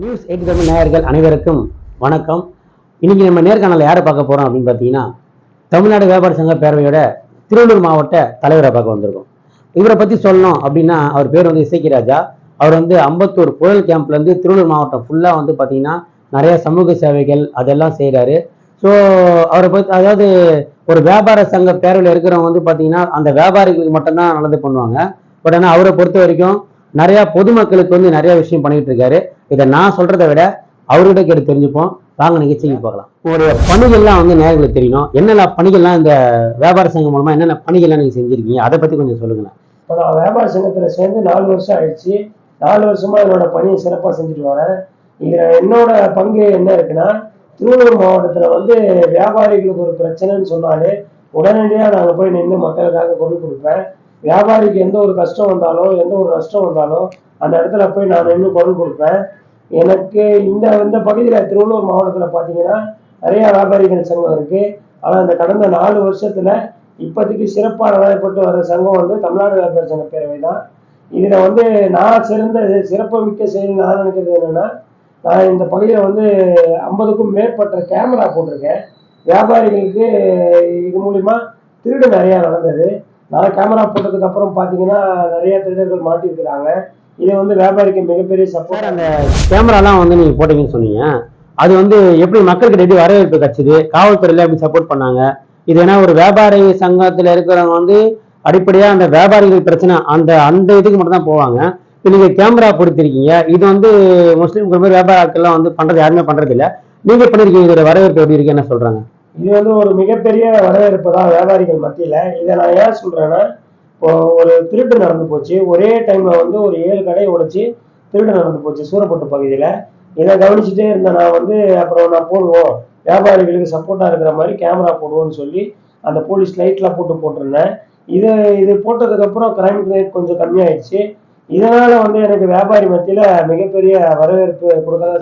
News eight Tamil நேயர்கள் அனைவருக்கும் வணக்கம். இன்னைக்கு நம்ம நேர்காணல யாரை பார்க்க போறோம் அப்படின்னு பார்த்தீங்கன்னா தமிழ்நாடு வியாபார சங்க பேரவையோட திருவள்ளூர் மாவட்ட தலைவரை பார்க்க வந்திருக்கோம். இவரை பத்தி சொல்லணும் அப்படின்னா அவர் பேர் வந்து இசைக்கிராஜா அவர் வந்து அம்பத்தூர் புழல் கேம்ப்ல இருந்து திருவள்ளூர் மாவட்டம் ஃபுல்லா வந்து பார்த்தீங்கன்னா நிறைய சமூக சேவைகள் அதெல்லாம் செய்கிறாரு ஸோ அவரை பத்தி அதாவது ஒரு வியாபார சங்க பேரவையில் இருக்கிறவங்க வந்து பார்த்தீங்கன்னா அந்த வியாபாரிகளுக்கு மட்டும்தான் நல்லது பண்ணுவாங்க. பட் ஆனால் அவரை பொறுத்த வரைக்கும் நிறைய பொதுமக்களுக்கு வந்து நிறைய விஷயம் பண்ணிட்டு இருக்காரு. இதை நான் சொல்றதை விட அவர்கிட்ட கேட்டு தெரிஞ்சுப்போம். வாங்க நிகழ்ச்சிக்கு பார்க்கலாம் உங்களுடைய பணிகள்லாம் வந்து நேர்களுக்கு தெரியணும். என்னென்ன பணிகள்லாம் இந்த வியாபார சங்கம் மூலமா என்னென்ன பணிகள்லாம் நீங்க செஞ்சிருக்கீங்க? அதை பத்தி கொஞ்சம் சொல்லுங்களேன். இப்போ நான் வியாபார சங்கத்தில் சேர்ந்து நாலு வருஷம் ஆயிடுச்சு. நாலு வருஷமா என்னோட பணியை சிறப்பாக செஞ்சுட்டு வரேன். இதில் என்னோட பங்கு என்ன இருக்குன்னா திருவள்ளூர் மாவட்டத்தில் வந்து வியாபாரிகளுக்கு ஒரு பிரச்சனைன்னு சொன்னாலே உடனடியாக நாங்கள் போய் நின்று மக்களுக்காக குரல் கொடுப்பேன். வியாபாரிக்கு எந்த ஒரு கஷ்டம் வந்தாலோ எந்த ஒரு நஷ்டம் வந்தாலோ அந்த இடத்துல போய் நான் நின்று குரல் கொடுப்பேன். எனக்கு இந்த இந்த பகுதியில் திருவள்ளூர் மாவட்டத்தில் பார்த்தீங்கன்னா நிறைய வியாபாரிகள் சங்கம் இருக்குது ஆனால் அந்த கடந்த நாலு வருஷத்தில் இப்போதைக்கு சிறப்பாக நடைபெற்று வர சங்கம் வந்து தமிழ்நாடு வியாபார சங்க பேரவை தான். இதில் வந்து நான் சிறந்த சிறப்பு மிக்க செயல் நான் நினைக்கிறது என்னென்னா நான் இந்த பகுதியில் வந்து ஐம்பதுக்கும் மேற்பட்ட கேமரா போட்டிருக்கேன். வியாபாரிகளுக்கு இது மூலிமா திருடு நிறையா நடந்தது. நான் கேமரா போட்டதுக்கு அப்புறம் பார்த்தீங்கன்னா நிறைய திருடர்கள் மாட்டியிருக்கிறாங்க. இது வந்து வியாபாரிக்கு மிகப்பெரிய சப்போர்ட் அந்த கேமராலாம் வந்து நீங்க போட்டீங்கன்னு சொன்னீங்க. அது வந்து எப்படி மக்களுக்கு எப்படி வரவேற்பு கிடைச்சது? காவல்துறையில எப்படி சப்போர்ட் பண்ணாங்க? இது ஏன்னா ஒரு வியாபாரி சங்கத்துல இருக்கிறவங்க வந்து அடிப்படையா அந்த வியாபாரிகள் பிரச்சனை அந்த அந்த இதுக்கு மட்டும் தான் போவாங்க. இப்போ நீங்க கேமரா பொறுத்திருக்கீங்க இது வந்து முஸ்லீம் மாதிரி வியாபார ஆட்கள்லாம் வந்து பண்றது யாருமே பண்றது இல்ல நீங்க பண்ணிருக்கீங்க இதோட வரவேற்பு எப்படி இருக்கு? என்ன சொல்றாங்க? இது வந்து ஒரு மிகப்பெரிய வரவேற்பு தான் வியாபாரிகள் மத்தியில். இதை நான் ஏன் சொல்கிறேன்னா ஒரு திருட்டு நடந்து போச்சு. ஒரே டைமில் வந்து ஒரு ஏழு கடையை உடைச்சி திருட்டு நடந்து போச்சு சூரப்பட்டு பகுதியில். இதை கவனிச்சுட்டே இருந்த நான் வந்து அப்புறம் நான் போடுவோம். வியாபாரிகளுக்கு சப்போர்ட்டாக இருக்கிற மாதிரி கேமரா போடுவோம்னு சொல்லி அந்த போலீஸ் லைட்லாம் போட்டு போட்டிருந்தேன். இது இது போட்டதுக்கப்புறம் கிரைம் ரேட் கொஞ்சம் கம்மியாயிடுச்சு. இதனால் வந்து எனக்கு வியாபாரி மத்தியில் மிகப்பெரிய வரவேற்பு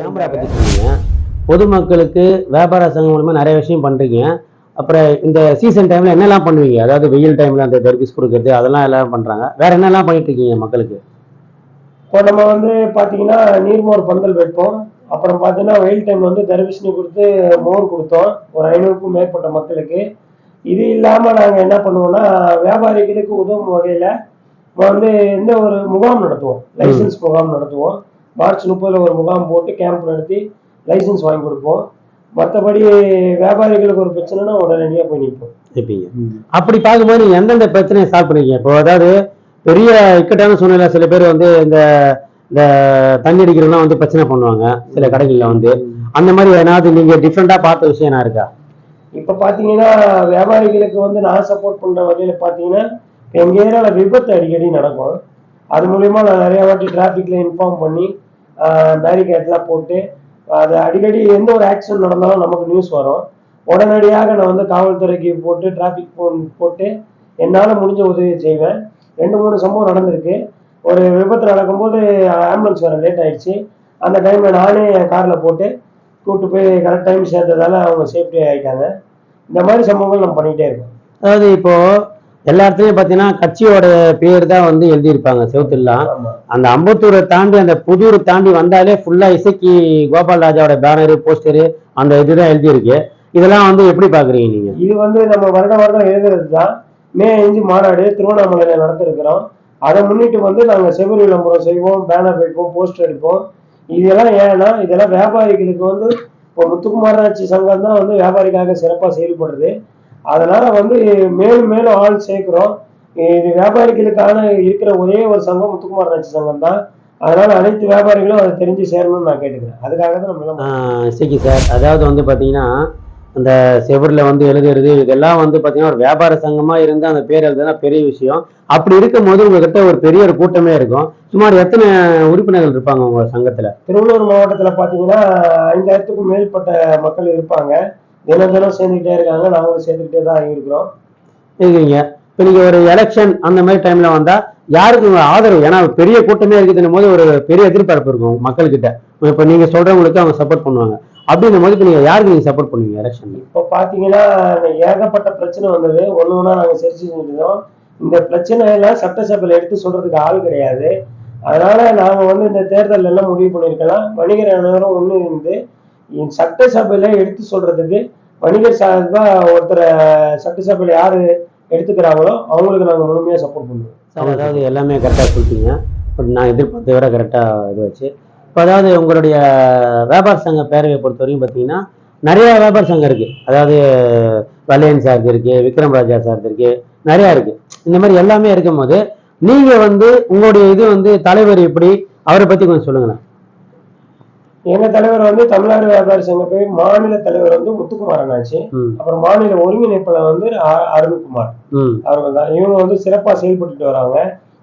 கேமரா பற்றி பத்தி பொதுமக்களுக்கு வியாபார சங்கம் மூலமா நிறைய விஷயம் பண்றீங்க. அப்புறம் இந்த சீசன் டைம்ல என்னெல்லாம் பண்ணுவீங்க? அதாவது வெயில் டைம்ல அந்த தர்பீஸ் கொடுக்கறது அதெல்லாம் எல்லாம் பண்றாங்க. வேற என்னெல்லாம் பண்ணிட்டு இருக்கீங்க மக்களுக்கு? இப்போ நம்ம வந்து பார்த்தீங்கன்னா நீர்மோர் பந்தல் வைப்போம் அப்புறம் பார்த்தீங்கன்னா வெயில் டைம் வந்து தர்பூசணி கொடுத்து மோர் கொடுத்தோம். ஒரு ஐநூறுக்கும் மேற்பட்ட மக்களுக்கு. இது இல்லாமல் நாங்கள் என்ன பண்ணுவோம்னா வியாபாரிகளுக்கு உதவும் வகையில் வந்து இந்த ஒரு முகாம் நடத்துவோம். லைசன்ஸ் முகாம் நடத்துவோம். மார்ச் முப்பதில் ஒரு முகாம் போட்டு கேம்ப் நடத்தி லைசன்ஸ் வாங்கி கொடுப்போம். மற்றபடி வியாபாரிகளுக்கு ஒரு பிரச்சனைனா உடனடியாக போய் நிற்போம் இருப்பீங்க அப்படி பார்க்கும்போது எந்தெந்த பிரச்சனையை சால்வ் பண்ணுவீங்க இப்போ அதாவது பெரிய இக்கட்டான சூழ்நிலை சில பேர் வந்து இந்த இந்த தண்ணி அடிக்கிறவங்களாம் வந்து பிரச்சனை பண்ணுவாங்க சில கடைகள்ல வந்து. அந்த மாதிரி ஏதாவது நீங்க டிஃப்ரெண்டா பார்த்த விஷயம் என்ன இருக்கா? இப்போ பார்த்தீங்கன்னா வியாபாரிகளுக்கு வந்து நான் சப்போர்ட் பண்ணுற வகையில் பார்த்தீங்கன்னா எங்கள் ஏரியாவில் விபத்து அடிக்கடி நடக்கும். அது மூலிமா நான் நிறைய வாட்டி டிராஃபிக்கில் இன்ஃபார்ம் பண்ணி பேரிகேட்லாம் போட்டு அது அடிக்கடி எந்த ஒரு ஆக்சிடென்ட் நடந்தாலும் நமக்கு நியூஸ் வரும். உடனடியாக நான் வந்து காவல்துறைக்கு போட்டு டிராஃபிக் போன் போட்டு என்னால் முடிஞ்ச உதவி செய்வேன். ரெண்டு மூணு சம்பவம் நடந்திருக்கு. ஒரு விபத்து நடக்கும்போது ஆம்புலன்ஸ் வர லேட் ஆயிடுச்சு. அந்த டைமில் நானே என் காரில் போட்டு கூப்பிட்டு போய் கரெக்ட் டைம் சேர்ந்ததால அவங்க சேஃப்டி ஆகிட்டாங்க இந்த மாதிரி சம்பவங்கள் நம்ம பண்ணிகிட்டே இருக்கோம். அதாவது இப்போது எல்லா இடத்துலயும் பாத்தீங்கன்னா கட்சியோட பேர் தான் வந்து எழுதியிருப்பாங்க செவுத்துலாம் அந்த அம்பத்தூரை தாண்டி அந்த புதூர் தாண்டி வந்தாலே ஃபுல்லா இசைக்கு கோபால் ராஜாவோட பேனரு போஸ்டரு அந்த இதுதான் எழுதியிருக்கு. இதெல்லாம் வந்து எப்படி பாக்குறீங்க நீங்க? இது வந்து நம்ம வருட வருடம் எழுதுறது தான். மே அஞ்சு மாநாடு திருவண்ணாமலையில் நடத்திருக்கிறோம். அதை முன்னிட்டு வந்து நாங்கள் செவ்வரி விளம்பரம் செய்வோம் பேனர் வைப்போம் போஸ்டர் அடிப்போம் இதெல்லாம் ஏன்னா இதெல்லாம் வியாபாரிகளுக்கு வந்து இப்போ முத்துக்குமாராட்சி சங்கம் தான் வந்து வியாபாரிக்காக சிறப்பாக செயல்படுறது அதனால வந்து மேலும் மேலும் ஆள் சேர்க்கிறோம். இது வியாபாரிகளுக்கான இருக்கிற ஒரே ஒரு சங்கம் முத்துக்குமாராட்சி சங்கம் தான். அதனால அனைத்து வியாபாரிகளும் அதை தெரிஞ்சு சேரணும்னு நான் கேட்டுக்கிறேன். அதுக்காக தான் நம்ம எல்லாம் ஆஹ் இசைக்கு சார். அதாவது வந்து பாத்தீங்கன்னா அந்த செவர்ல வந்து எழுதுறது இதெல்லாம் வந்து பாத்தீங்கன்னா ஒரு வியாபார சங்கமா இருந்து அந்த பேர் எழுதுனா பெரிய விஷயம். அப்படி இருக்கும்போது உங்ககிட்ட ஒரு பெரிய ஒரு கூட்டமே இருக்கும். சுமார் எத்தனை உறுப்பினர்கள் இருப்பாங்க உங்க சங்கத்துல? திருவள்ளூர் மாவட்டத்தில் பார்த்தீங்கன்னா ஐந்தாயிரத்துக்கும் மேற்பட்ட மக்கள் இருப்பாங்க. தினம் தினம் சேர்ந்துக்கிட்டே இருக்காங்க. நாங்களும் சேர்ந்துக்கிட்டே தான் இருக்கிறோம். இருக்கீங்க. இப்போ நீங்க ஒரு எலெக்ஷன் அந்த மாதிரி டைம்ல வந்தா யாருக்கு உங்க ஆதரவு? ஏன்னா பெரிய கூட்டமே இருக்குதுன்னும் போது ஒரு பெரிய எதிர்பார்ப்பு இருக்கும் மக்கள்கிட்ட. இப்போ நீங்க சொல்றவங்களுக்கு அவங்க சப்போர்ட் பண்ணுவாங்க. அப்படின்னும் போது இப்போ நீங்க யாருக்கு நீங்க சப்போர்ட் பண்ணுவீங்க எலெக்ஷன் இப்போ பார்த்தீங்கன்னா ஏகப்பட்ட பிரச்சனை வந்தது. ஒன்று ஒன்றா நாங்கள் சரி செஞ்சுருந்தோம் இந்த பிரச்சனையெல்லாம் சட்டசபையில் எடுத்து சொல்றதுக்கு ஆள் கிடையாது. அதனால நாங்க வந்து இந்த தேர்தல் எல்லாம் முடிவு பண்ணியிருக்கலாம். வணிகர் அனைவரும் ஒண்ணு இருந்து சட்டசபையில எடுத்து சொல்றதுக்கு வணிகர் சார்பா ஒருத்தரை சட்டசபையில யாரு எடுத்துக்கிறாங்களோ அவங்களுக்கு நாங்க முழுமையா சப்போர்ட் பண்ணுவோம். சார் அதாவது எல்லாமே கரெக்டாக சொல்லிட்டீங்க. பட் நான் எதிர்பார்த்த விட கரெக்டாக இது வச்சு இப்போ அதாவது உங்களுடைய வியாபார சங்க பேரவையை பொறுத்த வரைக்கும் பார்த்தீங்கன்னா நிறைய வியாபார சங்கம் இருக்குது அதாவது வல்லையன் சார் இருக்குது விக்ரம் ராஜா சார் இருக்குது நிறையா இருக்குது இந்த மாதிரி எல்லாமே இருக்கும்போது நீங்கள் வந்து உங்களுடைய இது வந்து தலைவர் எப்படி அவரை பற்றி கொஞ்சம் சொல்லுங்களேன். எங்க தலைவர் வந்து தமிழ்நாடு வியாபாரி சங்க போய் மாநில தலைவர் வந்து முத்துக்குமாரன் ஆச்சு. அப்புறம் மாநில ஒருங்கிணைப்பாளர் வந்து அருண்குமார். அவர்கள் தான் இவங்க வந்து சிறப்பா செயல்பட்டுட்டு வராங்க.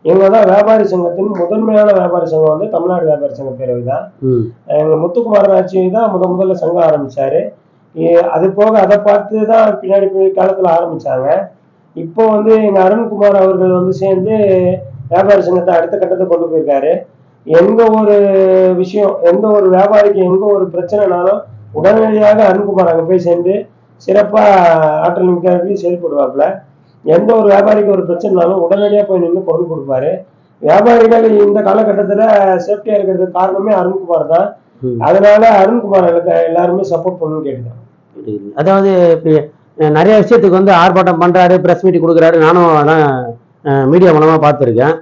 இவங்க தான் வியாபாரி சங்கத்தின் முதன்மையான வியாபாரி சங்கம் வந்து தமிழ்நாடு வியாபாரி சங்க பேரவை தான் எங்க முத்துக்குமாரன் ஆட்சி தான் முத முதல்ல சங்கம் ஆரம்பிச்சாரு. அது போக அதை பார்த்து தான் பின்னாடி போய் காலத்துல ஆரம்பிச்சாங்க. இப்போ வந்து எங்க அருண்குமார் அவர்கள் வந்து சேர்ந்து வியாபாரி சங்கத்தை அடுத்த கட்டத்தை கொண்டு போயிருக்காரு. எந்த ஒரு விஷயம் எந்த ஒரு வியாபாரிக்கு எங்க ஒரு பிரச்சனைனாலும் உடனடியாக அருண்குமார் அங்க போய் சேர்ந்து சிறப்பா ஆற்றல் மிக்க செயல்படுவாப்புல எந்த ஒரு வியாபாரிக்கு ஒரு பிரச்சனைனாலும் உடனடியா போய் நின்று பொருள் கொடுப்பாரு. வியாபாரிகள் இந்த காலகட்டத்துல சேஃப்டியா இருக்கிறதுக்கு காரணமே அருண்குமார் தான். அதனால அருண்குமார் எல்லாருமே சப்போர்ட் பண்ணணும்னு புரியுது. அதாவது நிறைய விஷயத்துக்கு வந்து ஆர்ப்பாட்டம் பண்றாரு பிரஸ் மீட் கொடுக்குறாரு. நானும் அதான் மீடியா மூலமா பார்த்துருக்கேன்.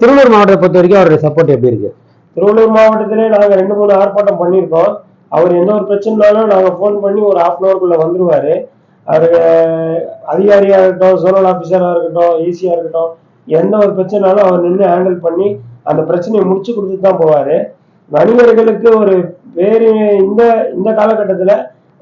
திருவள்ளூர் மாவட்டத்தை பொறுத்த வரைக்கும் அவருடைய சப்போர்ட் எப்படி இருக்கு? திருவள்ளூர் மாவட்டத்திலே நாங்க ரெண்டு மூணு ஆர்ப்பாட்டம் பண்ணியிருக்கோம். அவர் எந்த ஒரு பிரச்சனைனாலும் நாங்க ஃபோன் பண்ணி ஒரு ஹாஃப் அன் ஹவர்க்குள்ள வந்துருவாரு. அவரு அதிகாரியா இருக்கட்டும் சோனல் ஆபீசரா இருக்கட்டும் ஈஸியாக இருக்கட்டும் எந்த ஒரு பிரச்சனைனாலும் அவர் நின்று ஹேண்டில் பண்ணி அந்த பிரச்சனையை முடிச்சு கொடுத்துட்டு தான் போவாரு. வணிகர்களுக்கு ஒரு வேறு இந்த இந்த காலகட்டத்துல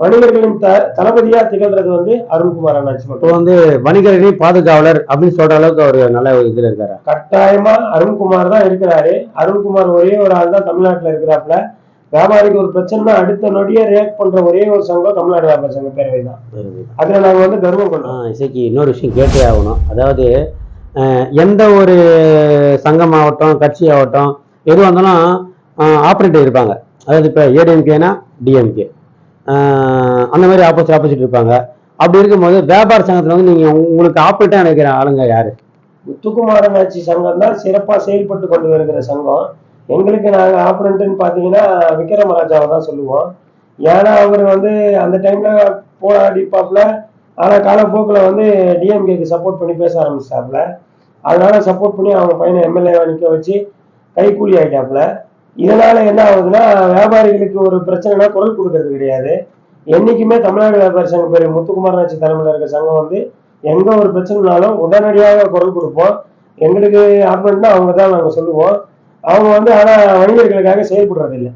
வணிகர்களின் த தளபதியா திகழ்றது வந்து அருண்குமார் அண்ணாச்சி இப்போ வந்து வணிகர்களின் பாதுகாவலர் அப்படின்னு சொல்ற அளவுக்கு அவர் நல்ல ஒரு இதுல இருக்காரு. கட்டாயமா அருண்குமார் தான் இருக்கிறாரு. அருண்குமார் ஒரே ஒரு ஆள் தான் தமிழ்நாட்டுல இருக்கிறாப்புல. வியாபாரிக்கு ஒரு பிரச்சனைனா அடுத்த நொடியே ரியாக்ட் பண்ற ஒரே ஒரு சங்கம் தமிழ்நாடு வியாபார சங்க பேரவை தான். அதுல நாங்க வந்து கர்வம் பண்றோம். இசைக்கு இன்னொரு விஷயம் கேட்டே ஆகணும். அதாவது எந்த ஒரு சங்கம் ஆகட்டும் கட்சி ஆகட்டும் எது வந்தாலும் ஆப்ரேட்டர் இருப்பாங்க. அதாவது இப்போ ஏடிஎம்கேனா டிஎம்கே அந்த மாதிரி ஆப்போசிட் ஆப்போசிட் இருப்பாங்க. அப்படி இருக்கும்போது வியாபார சங்கத்தில் வந்து நீங்கள் உங்களுக்கு ஆப்ரேட்டாக நினைக்கிற ஆளுங்க யாரு? முத்துக்குமாரன் ஆட்சி சங்கம் தான் சிறப்பா செயல்பட்டு கொண்டு வருகிற சங்கம். எங்களுக்கு நாங்க ஆப்பரண்ட்னு பாத்தீங்கன்னா விக்ரமராஜாவை தான் சொல்லுவோம். ஏன்னா அவர் வந்து அந்த டைம்ல போராடிப்பாப்புல ஆனா காலப்போக்குல வந்து டிஎம்கேக்கு சப்போர்ட் பண்ணி பேச ஆரம்பிச்சிட்டாப்புல அதனால சப்போர்ட் பண்ணி அவங்க பையனை எம்எல்ஏ நிக்க வச்சு கைக்கூலி ஆகிட்டாப்புல இதனால என்ன ஆகுதுன்னா வியாபாரிகளுக்கு ஒரு பிரச்சனைனா குரல் கொடுக்கறது கிடையாது. என்னைக்குமே தமிழ்நாடு வியாபாரி சங்கம் பேர் முத்துக்குமாரனாட்சி தலைமையில் இருக்க சங்கம் வந்து எங்க ஒரு பிரச்சனைனாலும் உடனடியாக குரல் கொடுப்போம். எங்களுக்கு ஆப்பரண்ட்னா அவங்க தான் நாங்கள் சொல்லுவோம். அவங்க வந்து ஆனா வணிகர்களுக்காக செயல்படுறது இல்லை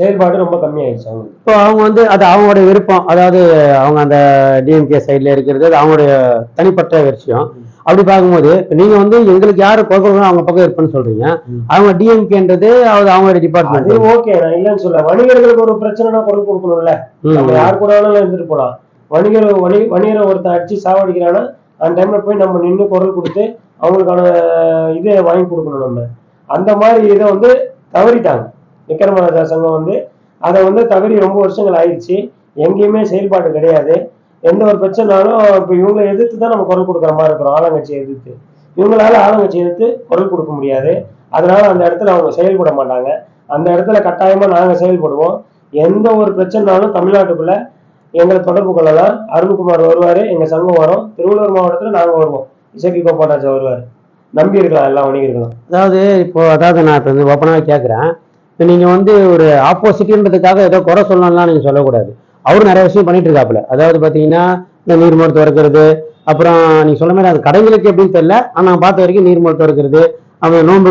செயல்பாடு ரொம்ப கம்மியாயிடுச்சு அவங்களுக்கு. இப்போ அவங்க வந்து அது அவங்களுடைய விருப்பம். அதாவது அவங்க அந்த டிஎம்கே சைடில் இருக்கிறது அது அவங்களுடைய தனிப்பட்ட விஷயம். அப்படி பார்க்கும்போது இப்போ நீங்க வந்து எங்களுக்கு யாரு கொடுக்கணும் அவங்க பக்கம் இருப்பேன்னு சொல்றீங்க. அவங்க டிஎம்கேன்றது அது அவங்களுடைய டிபார்ட்மெண்ட் ஓகே நான் இல்லைன்னு சொல்ல வணிகர்களுக்கு ஒரு பிரச்சனைனா குரல் கொடுக்கணும்ல. நம்ம யார் கூட வேணாலும் இருந்துட்டு போலாம் வணிகர் வணி வணிகரை ஒருத்தன் அடிச்சு சாவடிக்கிறான்னா அந்த டைம்ல போய் நம்ம நின்று குரல் கொடுத்து அவங்களுக்கான இதை வாங்கி கொடுக்கணும் நம்ம. அந்த மாதிரி இதை வந்து தவறிட்டாங்க. விக்ரமராஜா சங்கம் வந்து அதை வந்து தகுதி ரொம்ப வருஷங்கள் ஆயிடுச்சு. எங்கேயுமே செயல்பாடு கிடையாது. எந்த ஒரு பிரச்சனைனாலும் இப்போ இவங்களை எதிர்த்து தான் நம்ம குரல் கொடுக்குற மாதிரி இருக்கிறோம். ஆளுங்கட்சியை எதிர்த்து. இவங்களால ஆளுங்கட்சி எதிர்த்து குரல் கொடுக்க முடியாது. அதனால அந்த இடத்துல அவங்க செயல்பட மாட்டாங்க. அந்த இடத்துல கட்டாயமா நாங்க செயல்படுவோம். எந்த ஒரு பிரச்சனைனாலும் தமிழ்நாட்டுக்குள்ள எங்களை தொடர்பு கொள்ளலாம். அருண்குமார் வருவார் எங்கள் சங்கம் வரும். திருவள்ளூர் மாவட்டத்தில் நாங்கள் வருவோம். இசக்கி கோபாட்டாச்சா வருவார். நம்பி இருக்கலாம் எல்லாம் வணிகர்களும். அதாவது இப்போ அதாவது நான் இப்போ வந்து ஓப்பனாக கேட்குறேன் இப்போ நீங்கள் வந்து ஒரு ஆப்போசிட்ன்றதுக்காக ஏதோ குறை சொல்லணும்லாம் நீங்கள் சொல்லக்கூடாது. அவர் நிறைய விஷயம் பண்ணிட்டு இருக்காப்புல அதாவது பார்த்தீங்கன்னா இந்த நீர்மோர் திறக்கிறது அப்புறம் நீங்கள் சொல்ல மாதிரி அது கடைங்களுக்கு எப்படின்னு தெரியல. ஆனால் பார்த்த வரைக்கும் நீர்மோர் திறக்கிறது அவங்க நோன்பு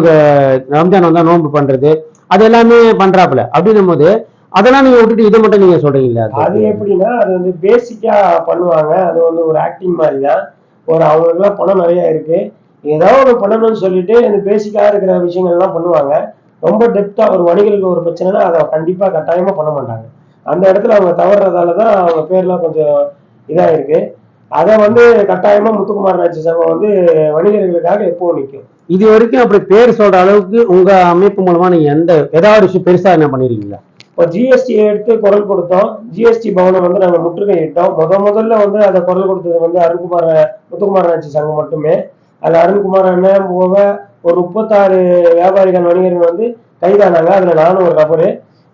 ரம்ஜான் வந்தால் நோன்பு பண்ணுறது அது எல்லாமே பண்ணுறாப்புல அப்படின்னும் போது அதெல்லாம் நீங்கள் விட்டுட்டு இதை மட்டும் நீங்கள் சொல்றீங்களா? அது எப்படின்னா அது வந்து பேசிக்கா பண்ணுவாங்க. அது வந்து ஒரு ஆக்டிங் மாதிரி தான் ஒரு அவங்களுக்குலாம் பணம் நிறைய இருக்கு. ஏதாவது ஒரு பண்ணணும்னு சொல்லிட்டு இந்த பேசிக்கா இருக்கிற விஷயங்கள்லாம் பண்ணுவாங்க. ரொம்ப டெப்தா ஒரு வணிகர்களுக்கு ஒரு பிரச்சனைனா அதை கண்டிப்பா கட்டாயமா பண்ண மாட்டாங்க. அந்த இடத்துல அவங்க தவறுறதால தான் அவங்க பேர்லாம் கொஞ்சம் இதா இருக்கு அதை வந்து கட்டாயமா முத்துக்குமார் நாச்சி சங்கம் வந்து வணிகர்களுக்காக எப்போ நிற்கும் இது வரைக்கும் அப்படி பேர் சொல்கிற அளவுக்கு உங்கள் அமைப்பு மூலமாக நீங்கள் எந்த ஏதாவது விஷயம் பெருசாக என்ன பண்ணிருக்கீங்களா? இப்போ ஜிஎஸ்டி எடுத்து குரல் கொடுத்தோம். ஜிஎஸ்டி பவனை வந்து நாங்கள் முற்றுகையிட்டோம் முத முதல்ல வந்து அதை குரல் கொடுத்தது வந்து அருண்குமார் முத்துக்குமார் ஆட்சி சங்கம் மட்டுமே. அது அருண்குமார் அண்ணன் போக ஒரு முப்பத்தாறு வியாபாரிகள் வணிகர்கள் வந்து கைதானாங்க. அதுல நானும் ஒரு நபரு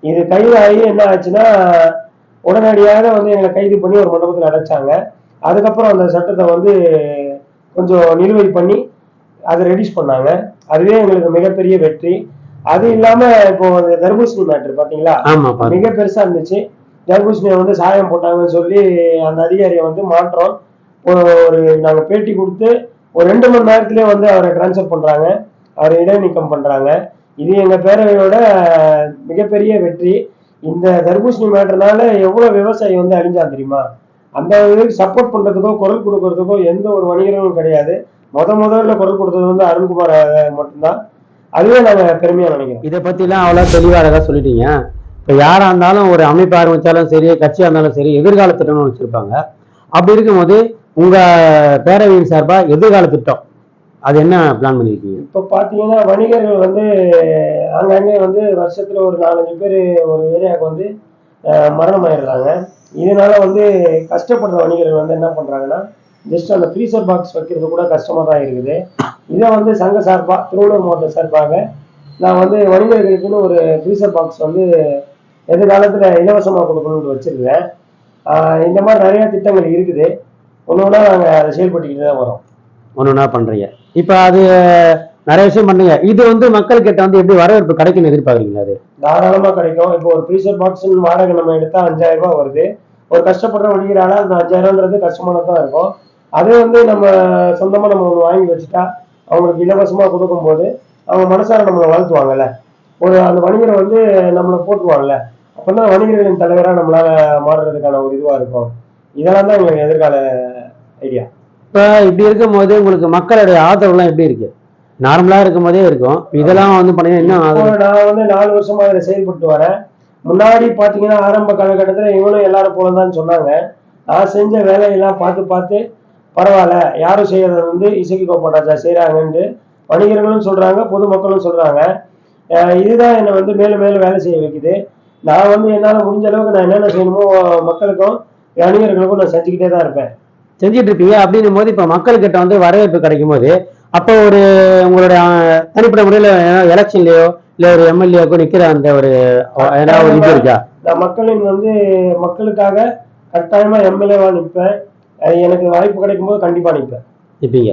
இது கைதாகி என்ன ஆச்சுன்னா உடனடியாக வந்து எங்களை கைது பண்ணி ஒரு மண்டபத்தில் அடைச்சாங்க. அதுக்கப்புறம் அந்த சட்டத்தை வந்து கொஞ்சம் நிலுவை பண்ணி அதை ரெடியூஸ் பண்ணாங்க. அதுவே எங்களுக்கு மிகப்பெரிய வெற்றி. அது இல்லாம இப்போ அந்த தர்பூசணி மேட்ரு பாத்தீங்களா? மிக பெருசா இருந்துச்சு. தர்பூசணியை வந்து சாயம் போட்டாங்கன்னு சொல்லி அந்த அதிகாரியை வந்து மாற்றோம். ஒரு ஒரு நாங்க பேட்டி கொடுத்து ஒரு ரெண்டு மணி நேரத்திலேயே வந்து அவரை டிரான்ஸ்ஃபர் பண்றாங்க. அவரை இடைநீக்கம் பண்றாங்க. இது எங்க பேரவையோட மிகப்பெரிய வெற்றி. இந்த தர்பூசணி மேட்டர்னால எவ்வளவு விவசாயி வந்து அழிஞ்சா தெரியுமா? அந்த இதுக்கு சப்போர்ட் பண்றதுக்கோ குரல் கொடுக்கறதுக்கோ எந்த ஒரு வணிகரும் கிடையாது. முத முதல்ல குரல் கொடுத்தது வந்து அருண்குமார் மட்டும்தான். அதுவே நாங்க பெருமையா நினைக்கிறோம். இதை பத்திலாம் அவ்வளோ தெளிவா அழகா சொல்லிட்டீங்க. இப்போ யாரா இருந்தாலும் ஒரு அமைப்பு ஆரம்பிச்சாலும் சரி கட்சியா இருந்தாலும் சரி எதிர்கால திட்டம்னு வச்சிருப்பாங்க. அப்படி இருக்கும்போது உங்கள் பேரவையின் சார்பாக எதிர்கால திட்டம். அது என்ன பிளான் பண்ணியிருக்கீங்க இப்போ பார்த்தீங்கன்னா வணிகர்கள் வந்து அங்கங்கே வந்து வருஷத்தில் ஒரு நாலஞ்சு பேர் ஒரு ஏரியாவுக்கு வந்து மரணம் ஆயிடுறாங்க இதனால வந்து கஷ்டப்படுற வணிகர்கள் வந்து என்ன பண்ணுறாங்கன்னா ஜஸ்ட் அந்த ஃப்ரீசர் பாக்ஸ் வைக்கிறது கூட கஷ்டமாக தான் இருக்குது. இதை வந்து சங்க சார்பாக திருவள்ளூர் மாவட்ட சார்பாக நான் வந்து வணிகர்களுக்குன்னு ஒரு ஃப்ரீசர் பாக்ஸ் வந்து எதிர்காலத்தில் இலவசமாக கொடுக்கணும்னு வச்சுருக்கேன். இந்த மாதிரி நிறையா திட்டங்கள் இருக்குது. ஒன்று ஒன்றா நாங்கள் அதை செயல்பட்டுக்கிட்டு தான் வரோம். ஒன்று ஒன்றா பண்றீங்க. இப்போ அது நிறைய விஷயம் பண்ணீங்க. இது வந்து மக்கள் கிட்ட வந்து எப்படி வரவேற்பு கிடைக்கும்னு எதிர்பார்க்குறீங்களா அது? தாராளமா கிடைக்கும். இப்போ ஒரு ஃப்ரீசர் பாக்ஸ் வாடகை நம்ம எடுத்தா அஞ்சாயிரம் ரூபாய் வருது. ஒரு கஷ்டப்படுற வணிகரால அந்த அஞ்சாயிரம்ன்றது கஷ்டமானதான் இருக்கும். அதே வந்து நம்ம சொந்தமா நம்ம ஒன்று வாங்கி வச்சுட்டா அவங்களுக்கு இலவசமா கொடுக்கும்போது அவங்க மனசார நம்மளை வாழ்த்துவாங்கல்ல. ஒரு அந்த வணிகரை வந்து நம்மளை போட்டுருவாங்கல்ல அப்பதான் வணிகர்களின் தலைவரா நம்மளால மாறுறதுக்கான ஒரு இதுவா இருக்கும். இதெல்லாம் தான் எங்களுக்கு எதிர்கால ஐடியா இப்போ இப்படி இருக்கும்போது உங்களுக்கு மக்களுடைய ஆதரவுலாம் எப்படி இருக்கு? நார்மலா இருக்கும் போதே இருக்கும். இதெல்லாம் வந்து பண்ணீங்கன்னா இன்னும் நான் வந்து நாலு வருஷமா இதில் செயல்பட்டு வரேன். முன்னாடி பார்த்தீங்கன்னா ஆரம்ப காலகட்டத்தில் இவனும் எல்லாரும் போல தான் சொன்னாங்க. நான் செஞ்ச வேலையெல்லாம் பார்த்து பார்த்து பரவாயில்ல யாரும் செய்யறது வந்து இசைக்கு கோப்பாட்டாச்சா செய்கிறாங்கன்ட்டு வணிகர்களும் சொல்றாங்க பொதுமக்களும் சொல்றாங்க. அஹ் இதுதான் என்னை வந்து மேலும் மேலும் வேலை செய்ய வைக்குது. நான் வந்து என்னால் முடிஞ்ச அளவுக்கு நான் என்னென்ன செய்யணுமோ மக்களுக்கும் வணிகர்களுக்கும் நான் செஞ்சுக்கிட்டே தான் இருப்பேன். செஞ்சுட்டு இருப்பீங்க அப்படின்னும் போது இப்போ மக்கள்கிட்ட வந்து வரவேற்பு கிடைக்கும் போது அப்போ ஒரு உங்களுடைய தனிப்பட்ட முறையில் எலெக்ஷன்லயோ இல்லை ஒரு எம்எல்ஏக்கோ நிக்கிற அந்த ஒரு ஏதாவது ஒரு இது இருக்கா? மக்களின் வந்து மக்களுக்காக கட்டாயமா எம்எல்ஏவா நிற்பேன். எனக்கு வாய்ப்பு கிடைக்கும் போது கண்டிப்பா நிற்பேன். நிற்பீங்க.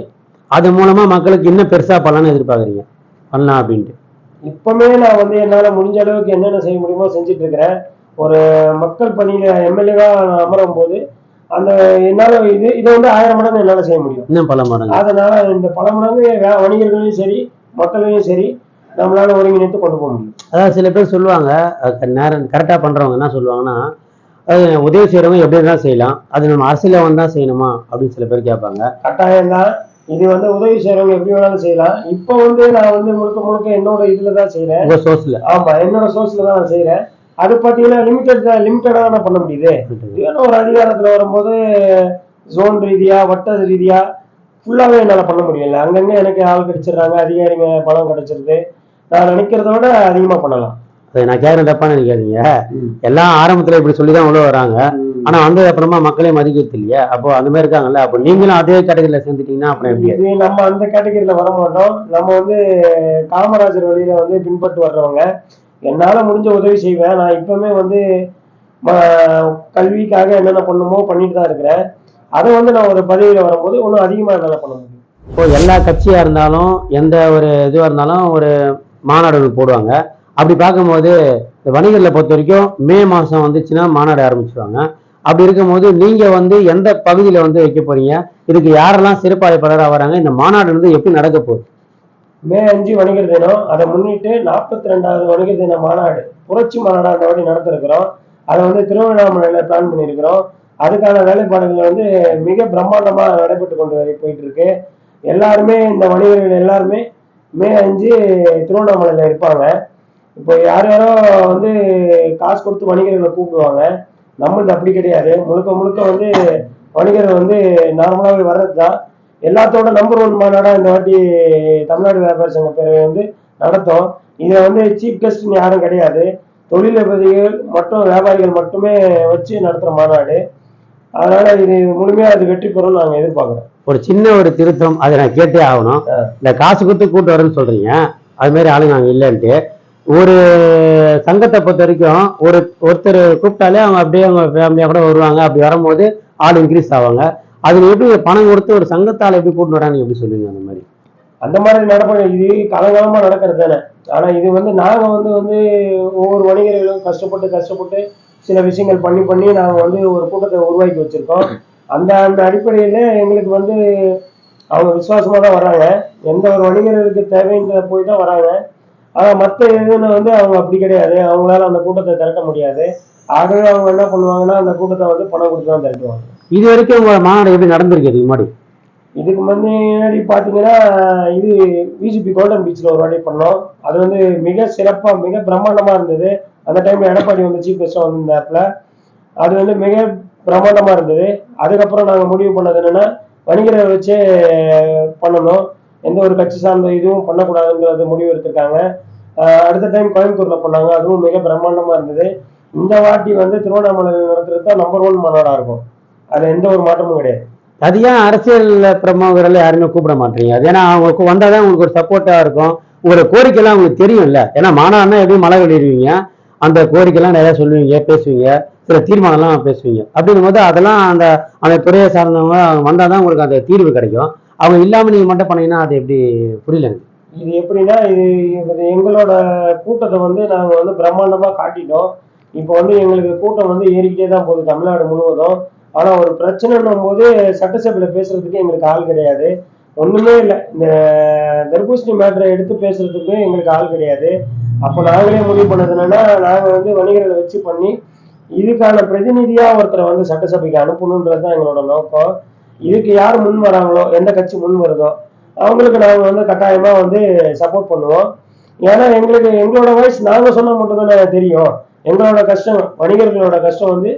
அது மூலமா மக்களுக்கு இன்னும் பெருசா பண்ணலாம்னு எதிர்பார்க்குறீங்க. பண்ணலாம் அப்படின்ட்டு. இப்பவுமே நான் வந்து என்னால முடிஞ்ச அளவுக்கு என்னென்ன செய்ய முடியுமோ செஞ்சுட்டு இருக்கிறேன் ஒரு மக்கள் பணியில எம்எல்ஏவா அமரும் போது அந்த என்னால இது இதை வந்து ஆயிரம் மடங்கு என்னால செய்ய முடியும். இன்னும் பல மடங்கு. அதனால இந்த பல மடங்கு வணிகர்களையும் சரி மக்களையும் சரி நம்மளால ஒருங்கிணைத்து கொண்டு போக முடியும். அதாவது சில பேர் சொல்லுவாங்க நேரம் கரெக்டாக பண்றவங்க என்ன சொல்லுவாங்கன்னா அது உதவி செய்யறவங்க எப்படி தான் செய்யலாம். அது நம்ம அரசியல வந்தா செய்யணுமா? அப்படின்னு சில பேர் கேட்பாங்க. கட்டாயம் தான். இது வந்து உதவி செய்யறவங்க எப்படி வேணாலும் செய்யலாம். இப்போ வந்து நான் வந்து முழுக்க முழுக்க என்னோட இதுல தான் செய்யறேன் சோர்ஸ்ல ஆமா என்னோட சோர்ஸ்ல தான் நான் செய்யறேன் அது பாத்தீங்கன்னா தான் லிமிட்டடா தான் பண்ண முடியுது. இதுன்னு ஒரு அதிகாரத்துல வரும்போது ஜோன் ரீதியா வட்ட ரீதியா ஃபுல்லாவே என்னால பண்ண முடியல. அங்கங்க எனக்கு ஆள் கிடைச்சிடுறாங்க அதிகாரிங்க பணம் கிடைச்சிருது. நான் நினைக்கிறத விட அதிகமா பண்ணலாம். அதை நான் கேட்கறேன் தப்பா நினைக்காதீங்க. எல்லாம் ஆரம்பத்துல இப்படி சொல்லி தான் உள்ள வராங்க. ஆனா வந்தது அப்புறமா மக்களே மதிக்கிறது இல்லையா. அப்போ அந்த மாதிரி இருக்காங்கல்ல. அப்போ நீங்களும் அதே கேட்டகரியில சேர்ந்துட்டீங்கன்னா அப்புறம் எப்படி? நம்ம அந்த கேட்டகரியில வர மாட்டோம் நம்ம வந்து காமராஜர் வழியில வந்து பின்பற்று வர்றவங்க. என்னால் முடிஞ்ச உதவி செய்வேன். நான் இப்போவுமே வந்து கல்விக்காக என்னென்ன பண்ணுமோ பண்ணிட்டு தான் இருக்கிறேன். அதை வந்து நான் ஒரு பதவியில் வரும்போது இன்னும் அதிகமாக என்னால் பண்ண முடியும். இப்போ எல்லா கட்சியாக இருந்தாலும் எந்த ஒரு இதுவாக இருந்தாலும் ஒரு மாநாடுகள் போடுவாங்க. அப்படி பார்க்கும்போது இந்த வணிகர்களை பொறுத்த வரைக்கும் மே மாதம் வந்துச்சுன்னா மாநாடு ஆரம்பிச்சிருவாங்க. அப்படி இருக்கும்போது நீங்கள் வந்து எந்த பகுதியில் வந்து வைக்க போறீங்க? இதுக்கு யாரெல்லாம் சிறப்பு அழைப்பாளராக வராங்க? இந்த மாநாடு வந்து எப்படி நடக்க போகுது? மே அஞ்சு வணிகர் தினம். அதை முன்னிட்டு நாற்பத்தி ரெண்டாவது வணிகர் தின மாநாடு புரட்சி மாநாடு அந்த வாட்டி நடத்திருக்கிறோம். அதை வந்து திருவண்ணாமலையில பிளான் பண்ணியிருக்கிறோம். அதுக்கான வேலைப்பாடுகள் வந்து மிக பிரம்மாண்டமாக நடைபெற்று கொண்டு வரை- போயிட்டு இருக்கு எல்லாருமே இந்த வணிகர்கள் எல்லாருமே மே அஞ்சு திருவண்ணாமலையில் இருப்பாங்க. இப்போ யார் யாரோ வந்து காசு கொடுத்து வணிகர்களை கூப்பிடுவாங்க. நம்மளுது அப்படி கிடையாது. முழுக்க முழுக்க வந்து வணிகர்கள் வந்து நார்மலாகவே வர்றது தான் எல்லாத்தோட நம்பர் ஒன் மாநாடா இந்த வாட்டி தமிழ்நாடு வியாபார சங்க பேரவை வந்து நடத்தும். இதை வந்து சீஃப் கெஸ்ட்னு யாரும் கிடையாது. தொழிலதிபதிகள் மற்றும் வியாபாரிகள் மட்டுமே வச்சு நடத்துகிற மாநாடு. அதனால இது முழுமையா அது வெற்றி பெறும் நாங்க எதிர்பார்க்கிறோம். ஒரு சின்ன ஒரு திருத்தம் அதை நான் கேட்டே ஆகணும். இந்த காசு கொடுத்து கூட்டு வரேன்னு சொல்றீங்க. அது மாதிரி ஆளுங்க அங்கே இல்லைன்ட்டு. ஒரு சங்கத்தை பொறுத்த வரைக்கும் ஒரு ஒருத்தர் கூப்பிட்டாலே அவங்க அப்படியே அவங்க ஃபேமிலியாக கூட வருவாங்க. அப்படி வரும்போது ஆள் இன்க்ரீஸ் ஆவாங்க. அது எப்படி பணம் கொடுத்து ஒரு சங்கத்தால் எப்படி கூட்டு வராங்க? எப்படி சொல்லுவீங்க அந்த மாதிரி? அந்த மாதிரி நடப்ப இது காலகாலமா நடக்கிறது தானே. ஆனா இது வந்து நாங்க வந்து வந்து ஒவ்வொரு வணிகர்களும் கஷ்டப்பட்டு கஷ்டப்பட்டு சில விஷயங்கள் பண்ணி பண்ணி நாங்க வந்து ஒரு கூட்டத்தை உருவாக்கி வச்சிருக்கோம். அந்த அந்த அடிப்படையில எங்களுக்கு வந்து அவங்க விசுவாசமா தான் வராங்க. எந்த ஒரு வணிகர்களுக்கு தேவைன்ற போய் தான் வராங்க. ஆனா மற்ற இதுன்னு வந்து அவங்க அப்படி கிடையாது. அவங்களால அந்த கூட்டத்தை திரட்ட முடியாது. ஆகவே அவங்க என்ன பண்ணுவாங்கன்னா அந்த கூட்டத்தை வந்து பணம் கொடுத்து தான் திரட்டுவாங்க. இது வரைக்கும் உங்க மாநாடு எப்படி நடந்திருக்கு இதுக்கு முன்னாடி? இதுக்கு முன்னாடி பார்த்தீங்கன்னா இது விஜிபி கோல்டன் பீச்சில் ஒரு வாட்டி பண்ணோம். அது வந்து மிக சிறப்பாக மிக பிரம்மாண்டமாக இருந்தது. அந்த டைம்ல எடப்பாடி வந்து சீஃப் கெஸ்டாக வந்திருந்தாப்புல. அது வந்து மிக பிரம்மாண்டமாக இருந்தது. அதுக்கப்புறம் நாங்கள் முடிவு பண்ணது என்னன்னா வணிகரை வச்சே பண்ணணும். எந்த ஒரு கட்சி சார்ந்த இதுவும் பண்ணக்கூடாதுன்றது முடிவு எடுத்திருக்காங்க. அடுத்த டைம் கோயம்புத்தூர்ல பண்ணாங்க. அதுவும் மிக பிரம்மாண்டமாக இருந்தது. இந்த வாட்டி வந்து திருவண்ணாமலை நடத்துறது தான் நம்பர் ஒன் மாநாடாக இருக்கும். அது எந்த ஒரு மாற்றமும் கிடையாது. அது ஏன் அரசியல் பிரமுகர்கள் யாருமே கூப்பிட மாட்டீங்க? அது ஏன்னா அவங்க வந்தாதான் உங்களுக்கு ஒரு சப்போர்ட்டா இருக்கும். உங்களோட கோரிக்கைலாம் உங்களுக்கு தெரியும்ல. ஏன்னா மாநாடுனா எப்படியும் மழை வெளியிடுவீங்க அந்த கோரிக்கைலாம் நிறைய சொல்லுவீங்க பேசுவீங்க. சில தீர்மானம்லாம் பேசுவீங்க. அப்படிங்கும் போது அதெல்லாம் அந்த அந்த துறையை சார்ந்தவங்க அவங்க வந்தாதான் உங்களுக்கு அந்த தீர்வு கிடைக்கும். அவங்க இல்லாம நீங்க மட்டும் பண்ணீங்கன்னா அது எப்படி புரியல எனக்கு. இது எப்படின்னா இது இது எங்களோட கூட்டத்தை வந்து நாங்கள் வந்து பிரம்மாண்டமாக காட்டிட்டோம். இப்போ வந்து எங்களுக்கு கூட்டம் வந்து ஏறிக்கிட்டே தான் போகுது தமிழ்நாடு முழுவதும். ஆனால் ஒரு பிரச்சனைன்னும் போது சட்டசபையில் பேசுறதுக்கு எங்களுக்கு ஆள் கிடையாது. ஒன்றுமே இல்லை. இந்த தர்பூசணி மேட்டரை எடுத்து பேசுறதுக்கு எங்களுக்கு ஆள் கிடையாது. அப்போ நாங்களே முடிவு பண்ணது என்னன்னா நாங்கள் வந்து வணிகர்களை வச்சு பண்ணி இதுக்கான பிரதிநிதியாக ஒருத்தரை வந்து சட்டசபைக்கு அனுப்பணுன்றது தான் எங்களோட நோக்கம். இதுக்கு யார் முன் வராங்களோ எந்த கட்சி முன் வருதோ அவங்களுக்கு நாங்கள் வந்து கட்டாயமாக வந்து சப்போர்ட் பண்ணுவோம். ஏன்னா எங்களுக்கு எங்களோட வாய்ஸ் நாங்கள் சொன்னால் மட்டும்தான் தெரியும். எங்களோட கஷ்டம் வணிகர்களோட கஷ்டம் வந்து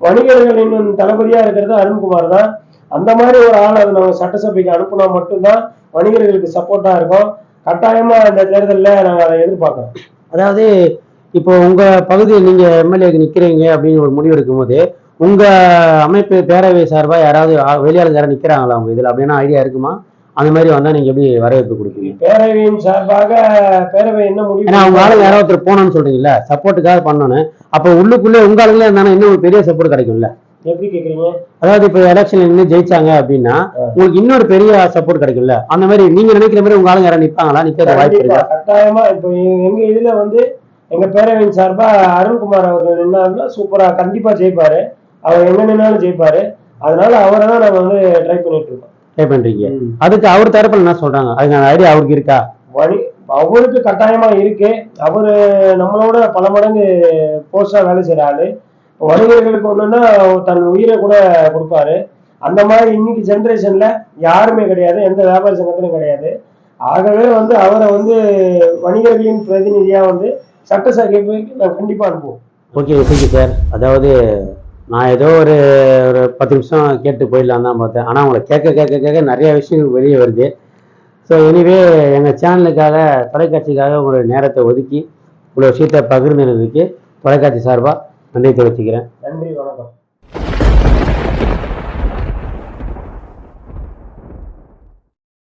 வணிகர்களின் தளபதியாக இருக்கிறது அருண்குமார் தான். அந்த மாதிரி ஒரு ஆள் அதை நம்ம சட்டசபைக்கு அனுப்புனா மட்டும்தான் வணிகர்களுக்கு சப்போர்ட்டாக இருக்கும். கட்டாயமாக இந்த தேர்தலில் நாங்கள் அதை எதிர்பார்க்குறோம். அதாவது இப்போ உங்க பகுதியில் நீங்க எம்எல்ஏக்கு நிக்கிறீங்க அப்படின்னு ஒரு முடிவு எடுக்கும்போது உங்க அமைப்பு பேரவை சார்பா யாராவது வெளியாளர் யாராவது நிக்கிறாங்களா உங்க இதுல? அப்படின்னா ஐடியா இருக்குமா? அந்த மாதிரி வந்தா நீங்க எப்படி வரவேற்பு கொடுப்பீங்க? பேரவையின் சார்பாக பேரவை என்ன முடிவு ஏன்னா அவங்க ஆளுங்க யாராவது ஒருத்தர் போகணும்னு சொல்றீங்கல்ல சப்போர்ட்டுக்காக பண்ணணும் அப்போ உள்ளுக்குள்ளே உங்க ஆளுங்களே இருந்தாலும் இன்னும் ஒரு பெரிய சப்போர்ட் கிடைக்கும்ல? எப்படி கேட்குறீங்க அதாவது இப்போ எலெக்ஷன்ல நின்று ஜெயிச்சாங்க அப்படின்னா உங்களுக்கு இன்னொரு பெரிய சப்போர்ட் கிடைக்கும்ல? அந்த மாதிரி நீங்க நினைக்கிற மாதிரி உங்க ஆளுங்க யாராவது நிப்பாங்களா? நிக்கிறது வாய்ப்பு இருக்கா கட்டாயமா இப்போ எங்க இதுல வந்து எங்க பேரவையின் சார்பா அருண்குமார் அவர்கள் நின்னாருன்னா சூப்பரா கண்டிப்பா ஜெயிப்பாரு. அவர் எங்க நின்னாலும் ஜெயிப்பாரு. அதனால அவரை தான் நாங்க வந்து ட்ரை பண்ணிட்டு இருக்கோம். ட்ரை பண்றீங்க. அதுக்கு அவர் தரப்புல என்ன சொல்றாங்க? அதுக்கான ஐடியா அவருக்கு இருக்கா? வணி அவருக்கு கட்டாயமா இருக்கு. அவரு நம்மளோட பல மடங்கு போஸ்டா வேலை செய்யற ஆளு. வணிகர்களுக்கு ஒண்ணுன்னா தன் உயிரை கூட கொடுப்பாரு. அந்த மாதிரி இன்னைக்கு ஜெனரேஷன்ல யாருமே கிடையாது. எந்த வியாபார சங்கத்திலும் கிடையாது. ஆகவே வந்து அவரை வந்து வணிகர்களின் பிரதிநிதியா வந்து சட்டசபைக்கு நான் கண்டிப்பா அனுப்புவோம். ஓகே ஓகே சார் அதாவது நான் ஏதோ ஒரு ஒரு பத்து நிமிஷம் கேட்டு போயிடலாம் தான் பார்த்தேன். ஆனால் அவங்கள கேட்க கேட்க கேட்க நிறைய விஷயங்கள் வெளியே வருது. ஸோ எனிவே எங்கள் சேனலுக்காக தொலைக்காட்சிக்காக உங்களுடைய நேரத்தை ஒதுக்கி இவ்வளோ விஷயத்தை பகிர்ந்துனதுக்கு தொலைக்காட்சி சார்பாக நன்றி தெரிவிச்சுக்கிறேன். நன்றி வணக்கம்.